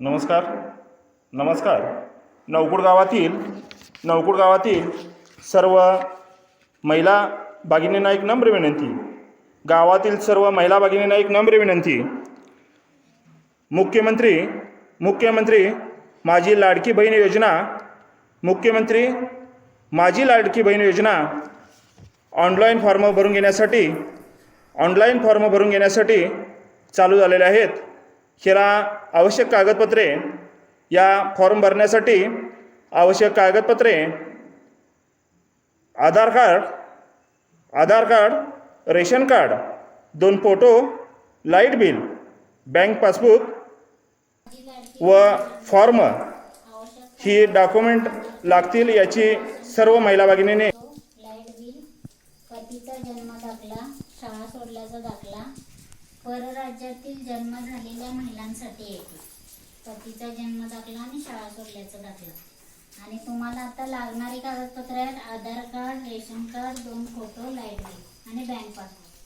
नमस्कार. नमस्कार. नवकुड गावातील नवकुड गावातील सर्व महिला भगिनींना एक नम्र विनंती. गावातील सर्व महिला भगिनींना एक नम्र विनंती. मुख्यमंत्री मुख्यमंत्री माझी लाडकी बहीण योजना मुख्यमंत्री माझी लाडकी बहीण योजना ऑनलाईन फॉर्म भरून घेण्यासाठी ऑनलाईन फॉर्म भरून घेण्यासाठी चालू झालेले आहेत. हिला आवश्यक कागदपत्रे या फॉर्म भरण्यासाठी आवश्यक कागदपत्रे Aadhaar card Aadhaar card ration card दोन photo light bill bank passbook व फॉर्म ही डॉक्युमेंट लागतील याची सर्व महिला भगिनीने पतीचा जन्म दाखला शाळा सोडल्याचा दाखला परराज्यातील जन्म झालेल्या महिलांसाठी येते. पतीचा जन्म दाखला आणि शाळा सोडल्याचा दाखला. आणि तुम्हाला आता लागणारी कागदपत्रे आहेत आधार कार्ड रेशन कार्ड दोन फोटो लाइट बिल आणि बँक पासबुक.